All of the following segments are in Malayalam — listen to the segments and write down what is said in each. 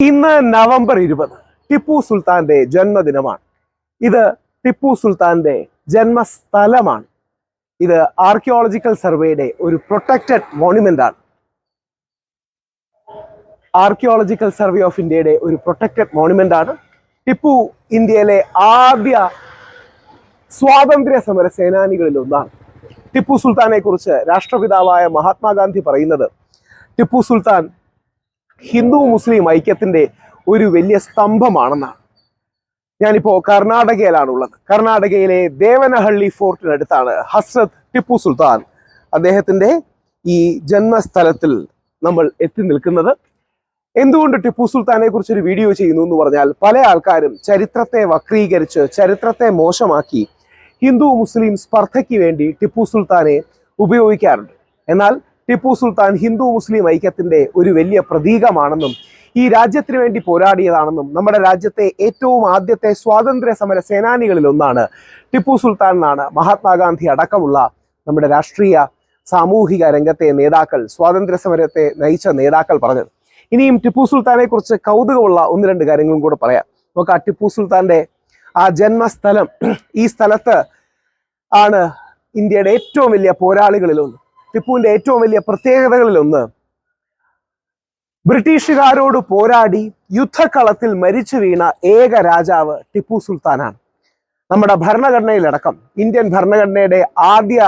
ഇന്ന് നവംബർ ഇരുപത് ടിപ്പു സുൽത്താന്റെ ജന്മദിനമാണ്. ഇത് ടിപ്പു സുൽത്താന്റെ ജന്മസ്ഥലമാണ്. ഇത് ആർക്കിയോളജിക്കൽ സർവേയുടെ ഒരു പ്രൊട്ടക്റ്റഡ് മോണുമെന്റ് ആണ്. ആർക്കിയോളജിക്കൽ സർവേ ഓഫ് ഇന്ത്യയുടെ ഒരു പ്രൊട്ടക്റ്റഡ് മോണുമെന്റ് ആണ്. ടിപ്പു ഇന്ത്യയിലെ ആദ്യ സ്വാതന്ത്ര്യ സമര സേനാനികളിൽ ഒന്നാണ്. ടിപ്പു സുൽത്താനെ കുറിച്ച് രാഷ്ട്രപിതാവായ മഹാത്മാഗാന്ധി പറയുന്നത് ടിപ്പു സുൽത്താൻ ഹിന്ദു മുസ്ലിം ഐക്യത്തിന്റെ ഒരു വലിയ സ്തംഭമാണെന്നാണ്. ഞാനിപ്പോ കർണാടകയിലാണുള്ളത്. കർണാടകയിലെ ദേവനഹള്ളി ഫോർട്ടിനടുത്താണ് ഹസ്രത് ടിപ്പു സുൽത്താൻ അദ്ദേഹത്തിന്റെ ഈ ജന്മസ്ഥലത്തിൽ നമ്മൾ എത്തി നിൽക്കുന്നത്. എന്തുകൊണ്ട് ടിപ്പു സുൽത്താനെ കുറിച്ച് ഒരു വീഡിയോ ചെയ്യുന്നു എന്ന് പറഞ്ഞാൽ പല ആൾക്കാരും ചരിത്രത്തെ വക്രീകരിച്ച് ചരിത്രത്തെ മോശമാക്കി ഹിന്ദു മുസ്ലിം സ്പർദ്ധയ്ക്ക് വേണ്ടി ടിപ്പു സുൽത്താനെ ഉപയോഗിക്കാറുണ്ട്. എന്നാൽ ടിപ്പു സുൽത്താൻ ഹിന്ദു മുസ്ലിം ഐക്യത്തിന്റെ ഒരു വലിയ പ്രതീകമാണെന്നും ഈ രാജ്യത്തിന് വേണ്ടി പോരാടിയതാണെന്നും നമ്മുടെ രാജ്യത്തെ ഏറ്റവും ആദ്യത്തെ സ്വാതന്ത്ര്യ സമര സേനാനികളിൽ ഒന്നാണ് ടിപ്പു സുൽത്താൻ എന്നാണ് മഹാത്മാഗാന്ധി അടക്കമുള്ള നമ്മുടെ രാഷ്ട്രീയ സാമൂഹിക രംഗത്തെ നേതാക്കൾ സ്വാതന്ത്ര്യ സമരത്തെ നയിച്ച നേതാക്കൾ പറഞ്ഞത്. ഇനിയും ടിപ്പു സുൽത്താനെ കുറിച്ച് കൗതുകമുള്ള ഒന്ന് രണ്ട് കാര്യങ്ങളും കൂടെ പറയാം. നമുക്ക് ആ ടിപ്പു സുൽത്താന്റെ ആ ജന്മസ്ഥലം ഈ സ്ഥലത്ത് ആണ് ഇന്ത്യയുടെ ഏറ്റവും വലിയ പോരാളികളിൽ ടിപ്പുവിന്റെ ഏറ്റവും വലിയ പ്രത്യേകതകളിൽ ഒന്ന് ബ്രിട്ടീഷുകാരോട് പോരാടി യുദ്ധക്കളത്തിൽ മരിച്ചു വീണ ഏക രാജാവ് ടിപ്പു സുൽത്താനാണ്. നമ്മുടെ ഭരണഘടനയിലടക്കം ഇന്ത്യൻ ഭരണഘടനയുടെ ആദ്യ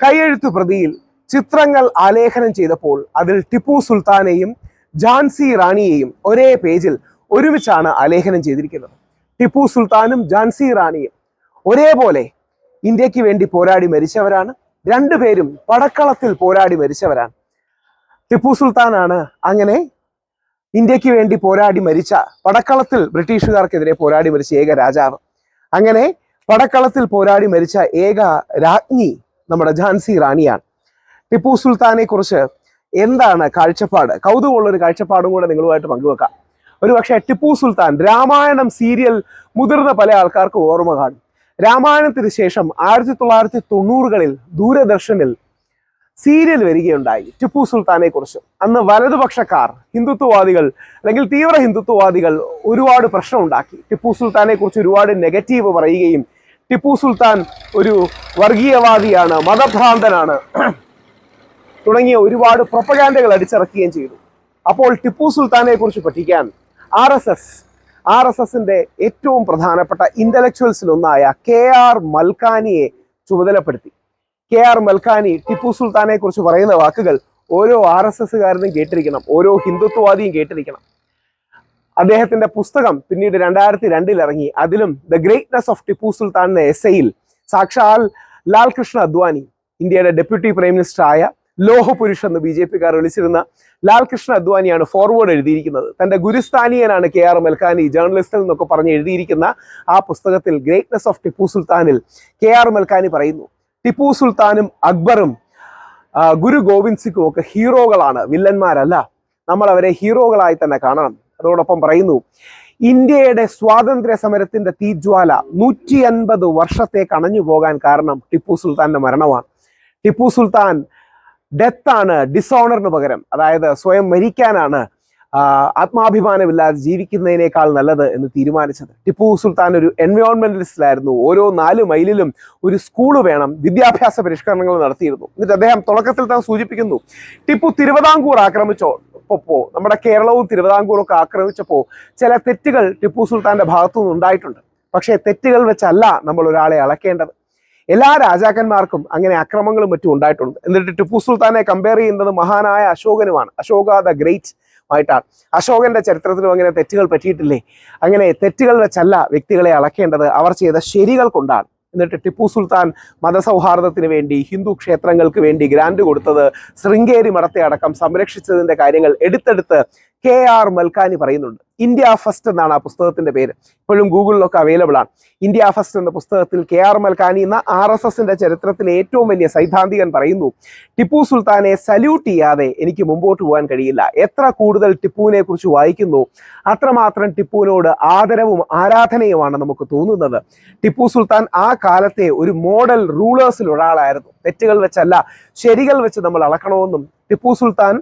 കൈയെഴുത്തു പ്രതിയിൽ ചിത്രങ്ങൾ ആലേഖനം ചെയ്തപ്പോൾ അതിൽ ടിപ്പു സുൽത്താനെയും ഝാൻസി റാണിയെയും ഒരേ പേജിൽ ഒരുമിച്ചാണ് ആലേഖനം ചെയ്തിരിക്കുന്നത്. ടിപ്പു സുൽത്താനും ഝാൻസി റാണിയും ഒരേപോലെ ഇന്ത്യയ്ക്ക് വേണ്ടി പോരാടി മരിച്ചവരാണ്. രണ്ടുപേരും പടക്കളത്തിൽ പോരാടി മരിച്ചവരാണ്. ടിപ്പു സുൽത്താനാണ് അങ്ങനെ ഇന്ത്യയ്ക്ക് വേണ്ടി പോരാടി മരിച്ച പടക്കളത്തിൽ ബ്രിട്ടീഷുകാർക്കെതിരെ പോരാടി മരിച്ച ഏക രാജാവ്. അങ്ങനെ പടക്കളത്തിൽ പോരാടി മരിച്ച ഏക രാജ്ഞി നമ്മുടെ ഝാൻസി റാണിയാണ്. ടിപ്പു സുൽത്താനെ കുറിച്ച് എന്താണ് കാഴ്ചപ്പാട്? കൗതുകമുള്ള ഒരു കാഴ്ചപ്പാടും കൂടെ നിങ്ങളുമായിട്ട് പങ്കുവെക്കാം. ഒരു പക്ഷേ ടിപ്പു സുൽത്താൻ രാമായണം സീരിയൽ മുതിർന്ന പല ആൾക്കാർക്കും ഓർമ്മ കാണും. രാമായണത്തിന് ശേഷം ആയിരത്തി തൊള്ളായിരത്തി തൊണ്ണൂറുകളിൽ ദൂരദർശനിൽ സീരിയൽ വരികയുണ്ടായി. ടിപ്പു സുൽത്താനെ കുറിച്ച്. അന്ന് വലതുപക്ഷക്കാർ ഹിന്ദുത്വവാദികൾ അല്ലെങ്കിൽ തീവ്ര ഹിന്ദുത്വവാദികൾ ഒരുപാട് പ്രശ്നം ഉണ്ടാക്കി ടിപ്പു സുൽത്താനെ കുറിച്ച് ഒരുപാട് നെഗറ്റീവ് പറയുകയും ടിപ്പു സുൽത്താൻ ഒരു വർഗീയവാദിയാണ് മതഭ്രാന്തനാണ്. തുടങ്ങിയ ഒരുപാട് പ്രൊപ്പഗാൻഡകൾ അടിച്ചിറക്കുകയും ചെയ്തു. അപ്പോൾ ടിപ്പു സുൽത്താനെ കുറിച്ച് പഠിക്കാൻ R S S R S എസിന്റെ ഏറ്റവും പ്രധാനപ്പെട്ട ഇന്റലക്ച്വൽസിൽ ഒന്നായ കെ ആർ മൽക്കാനിയെ ചുമതലപ്പെടുത്തി. കെ ആർ മൽക്കാനി ടിപ്പു സുൽത്താനെ കുറിച്ച് പറയുന്ന വാക്കുകൾ ഓരോ ആർ എസ് എസ്സുകാരനും കേട്ടിരിക്കണം ഓരോ ഹിന്ദുത്വവാദിയും കേട്ടിരിക്കണം. അദ്ദേഹത്തിന്റെ പുസ്തകം പിന്നീട് രണ്ടായിരത്തി രണ്ടിൽ ഇറങ്ങി. അതിലും the greatness of Tipu Sultan എന്ന എസ്സയിൽ സാക്ഷാൽ ലാൽ കൃഷ്ണ അദ്വാനി ഇന്ത്യയുടെ ഡെപ്യൂട്ടി പ്രൈം മിനിസ്റ്റർ ആയ ലോഹപുരുഷ് എന്ന് ബി ജെ പിക്കാർ വിളിച്ചിരുന്ന ലാൽകൃഷ്ണ അദ്വാനിയാണ് ഫോർവേഡ് എഴുതിയിരിക്കുന്നത്. തന്റെ ഗുരുസ്ഥാനീയനാണ് കെ ആർ മൽക്കാനി ജേർണലിസ്റ്റിൽ നിന്നൊക്കെ പറഞ്ഞ് എഴുതിയിരിക്കുന്ന ആ പുസ്തകത്തിൽ ഗ്രേറ്റ്നസ് ഓഫ് ടിപ്പു സുൽത്താനിൽ കെ ആർ മൽക്കാനി പറയുന്നു. ടിപ്പു സുൽത്താനും അക്ബറും ഗുരു ഗോവിന്ദ് സിംഗും ഒക്കെ ഹീറോകളാണ് വില്ലന്മാരല്ല. നമ്മൾ അവരെ ഹീറോകളായി തന്നെ കാണണം. അതോടൊപ്പം പറയുന്നു ഇന്ത്യയുടെ സ്വാതന്ത്ര്യ സമരത്തിന്റെ തീജ്വാല നൂറ്റി അൻപത് വർഷത്തേക്ക് അണഞ്ഞു പോകാൻ കാരണം ടിപ്പു സുൽത്താന്റെ മരണമാണ്. ടിപ്പു സുൽത്താൻ ഡെത്താണ് ഡിസോണറിന് പകരം. അതായത് സ്വയം മരിക്കാനാണ് ആത്മാഭിമാനമില്ലാതെ ജീവിക്കുന്നതിനേക്കാൾ നല്ലത് എന്ന് തീരുമാനിച്ചത്. ടിപ്പു സുൽത്താൻ ഒരു എൻവയോൺമെന്റലിസ്റ്റിലായിരുന്നു ഓരോ നാല് മൈലിലും ഒരു സ്കൂൾ വേണം വിദ്യാഭ്യാസ പരിഷ്കരണങ്ങൾ നടത്തിയിരുന്നു. എന്നിട്ട് അദ്ദേഹം തുടക്കത്തിൽ താൻ സൂചിപ്പിക്കുന്നു ടിപ്പു തിരുവിതാംകൂർ ആക്രമിച്ചോ പ്പോ നമ്മുടെ കേരളവും തിരുവിതാംകൂറും ഒക്കെ ആക്രമിച്ചപ്പോൾ ചില തെറ്റുകൾ ടിപ്പു സുൽത്താന്റെ ഭാഗത്തു നിന്ന് ഉണ്ടായിട്ടുണ്ട് പക്ഷേ തെറ്റുകൾ വെച്ചല്ല നമ്മൾ ഒരാളെ അളക്കേണ്ടത്. എല്ലാ രാജാക്കന്മാർക്കും അങ്ങനെ അക്രമങ്ങളും മറ്റും ഉണ്ടായിട്ടുണ്ട്. എന്നിട്ട് ടിപ്പു സുൽത്താനെ കമ്പയർ ചെയ്യുന്നത് മഹാനായ അശോകനുമാണ്. അശോക ദ ഗ്രേറ്റ് ആയിട്ടാണ്. അശോകന്റെ ചരിത്രത്തിലും അങ്ങനെ തെറ്റുകൾ പറ്റിയിട്ടില്ലേ? അങ്ങനെ തെറ്റുകൾ വെച്ചല്ല വ്യക്തികളെ അളക്കേണ്ടത്. അവർ ചെയ്ത ശരികൾ കൊണ്ടാണ്. എന്നിട്ട് ടിപ്പു സുൽത്താൻ മതസൗഹാർദ്ദത്തിന് വേണ്ടി ഹിന്ദു ക്ഷേത്രങ്ങൾക്ക് വേണ്ടി ഗ്രാന്റ് കൊടുത്തത് ശൃംഗേരി മഠത്തെ അടക്കം സംരക്ഷിച്ചതിന്റെ കാര്യങ്ങൾ എടുത്തെടുത്ത് കെ ആർ മൽക്കാനി പറയുന്നുണ്ട്. ഇന്ത്യ ഫസ്റ്റ് എന്നാണ് ആ പുസ്തകത്തിന്റെ പേര്. ഇപ്പോഴും ഗൂഗിളിലൊക്കെ അവൈലബിൾ ആണ്. ഇന്ത്യ ഫസ്റ്റ് എന്ന പുസ്തകത്തിൽ കെ ആർ മൽക്കാനി എന്ന ആർ എസ് എസിന്റെ ചരിത്രത്തിലെ ഏറ്റവും വലിയ സൈദ്ധാന്തികൻ പറയുന്നു. ടിപ്പു സുൽത്താനെ സല്യൂട്ട് ചെയ്യാതെ എനിക്ക് മുമ്പോട്ട് പോകാൻ കഴിയില്ല. എത്ര കൂടുതൽ ടിപ്പുവിനെ കുറിച്ച് വായിക്കുന്നു അത്രമാത്രം ടിപ്പുവിനോട് ആദരവും ആരാധനയുമാണ് നമുക്ക് തോന്നുന്നത്. ടിപ്പു സുൽത്താൻ ആ കാലത്തെ ഒരു മോഡൽ റൂളേഴ്സിൽ ഒരാളായിരുന്നു. തെറ്റുകൾ വെച്ചല്ല ശരികൾ വെച്ച് നമ്മൾ അളക്കണമെന്നും ടിപ്പു സുൽത്താൻ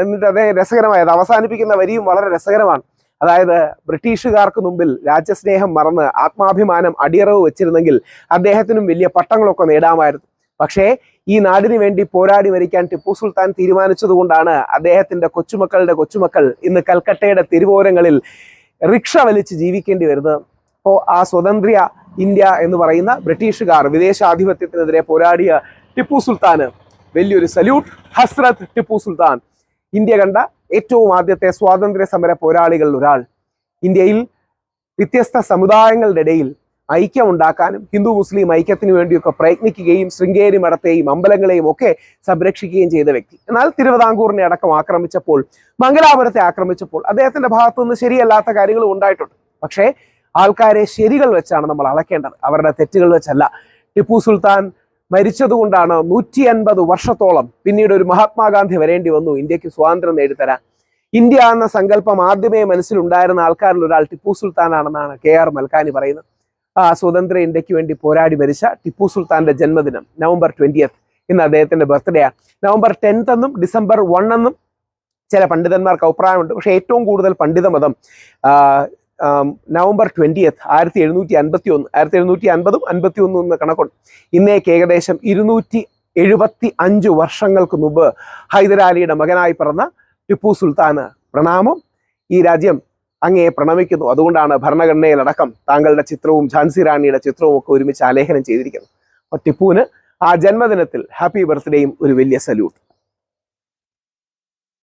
എന്നിട്ട് അദ്ദേഹം രസകരമായത് അവസാനിപ്പിക്കുന്ന വരിയും വളരെ രസകരമാണ്. അതായത് ബ്രിട്ടീഷുകാർക്ക് മുമ്പിൽ രാജ്യസ്നേഹം മറന്ന് ആത്മാഭിമാനം അടിയറവ് വെച്ചിരുന്നെങ്കിൽ അദ്ദേഹത്തിനും വലിയ പട്ടങ്ങളൊക്കെ നേടാമായിരുന്നു. പക്ഷേ ഈ നാടിനു വേണ്ടി പോരാടി മരിക്കാൻ ടിപ്പു സുൽത്താൻ തീരുമാനിച്ചതുകൊണ്ടാണ് അദ്ദേഹത്തിന്റെ കൊച്ചുമക്കളുടെ കൊച്ചുമക്കൾ ഇന്ന് കൽക്കട്ടയുടെ തിരുവോരങ്ങളിൽ റിക്ഷ വലിച്ച് ജീവിക്കേണ്ടി വരുന്നത്. അപ്പോൾ ആ സ്വതന്ത്ര ഇന്ത്യ എന്ന് പറയുന്ന ബ്രിട്ടീഷുകാർ വിദേശാധിപത്യത്തിനെതിരെ പോരാടിയ ടിപ്പു സുൽത്താന് വലിയൊരു സല്യൂട്ട്. ഹസ്രത്ത് ടിപ്പു സുൽത്താൻ. ഇന്ത്യ കണ്ട ഏറ്റവും ആദ്യത്തെ സ്വാതന്ത്ര്യ സമര പോരാളികളിൽ ഒരാൾ. ഇന്ത്യയിൽ വ്യത്യസ്ത സമുദായങ്ങളുടെ ഇടയിൽ ഐക്യം ഉണ്ടാക്കാനും ഹിന്ദു മുസ്ലിം ഐക്യത്തിന് വേണ്ടിയൊക്കെ പ്രയത്നിക്കുകയും ശൃംഗേരി മഠത്തെയും അമ്പലങ്ങളെയും ഒക്കെ സംരക്ഷിക്കുകയും ചെയ്ത വ്യക്തി. എന്നാൽ തിരുവിതാംകൂറിനെ അടക്കം ആക്രമിച്ചപ്പോൾ മംഗലാപുരത്തെ ആക്രമിച്ചപ്പോൾ അദ്ദേഹത്തിന്റെ ഭാഗത്തുനിന്ന് ശരിയല്ലാത്ത കാര്യങ്ങളും ഉണ്ടായിട്ടുണ്ട്. പക്ഷേ ആൾക്കാരെ ശരികൾ വെച്ചാണ് നമ്മൾ അളക്കേണ്ടത്. അവരുടെ തെറ്റുകൾ വെച്ചല്ല. ടിപ്പു സുൽത്താൻ മരിച്ചതുകൊണ്ടാണ് നൂറ്റി അൻപത് വർഷത്തോളം പിന്നീട് ഒരു മഹാത്മാഗാന്ധി വരേണ്ടി വന്നു ഇന്ത്യയ്ക്ക് സ്വാതന്ത്ര്യം നേടിത്തരാൻ. ഇന്ത്യ എന്ന സങ്കല്പം ആദ്യമേ മനസ്സിലുണ്ടായിരുന്ന ആൾക്കാരിൽ ഒരാൾ ടിപ്പു സുൽത്താനാണെന്നാണ് കെ ആർ മൽക്കാനി പറയുന്നത്. ആ സ്വതന്ത്ര ഇന്ത്യയ്ക്ക് വേണ്ടി പോരാടി മരിച്ച ടിപ്പു സുൽത്താന്റെ ജന്മദിനം നവംബർ ട്വന്റിയത്ത് ഇന്ന് അദ്ദേഹത്തിന്റെ ബർത്ത്ഡേ ആണ്. നവംബർ ടെൻത്ത് എന്നും ഡിസംബർ വൺ എന്നും ചില പണ്ഡിതന്മാർക്ക് അഭിപ്രായമുണ്ട്. പക്ഷേ ഏറ്റവും കൂടുതൽ പണ്ഡിത മതം നവംബർ ട്വന്റിയത്ത് ആയിരത്തി എഴുന്നൂറ്റി അൻപത്തി ഒന്ന് ആയിരത്തി എഴുന്നൂറ്റി അൻപതും അൻപത്തി ഒന്നും എന്ന കണക്കുണ്ട്. ഇന്നേക്ക് ഏകദേശം ഇരുന്നൂറ്റി എഴുപത്തി അഞ്ച് വർഷങ്ങൾക്ക് മുമ്പ് ഹൈദരാലിയുടെ മകനായി പിറന്ന ടിപ്പു സുൽത്താന് പ്രണാമം. ഈ രാജ്യം അങ്ങയെ പ്രണമിക്കുന്നു. അതുകൊണ്ടാണ് ഭരണഘടനയിലടക്കം താങ്കളുടെ ചിത്രവും ഝാൻസി റാണിയുടെ ചിത്രവും ഒക്കെ ഒരുമിച്ച് ആലേഖനം ചെയ്തിരിക്കുന്നത്. അപ്പോൾ ടിപ്പുവിന് ആ ജന്മദിനത്തിൽ ഹാപ്പി ബർത്ത്ഡേയും ഒരു വലിയ സല്യൂട്ട്.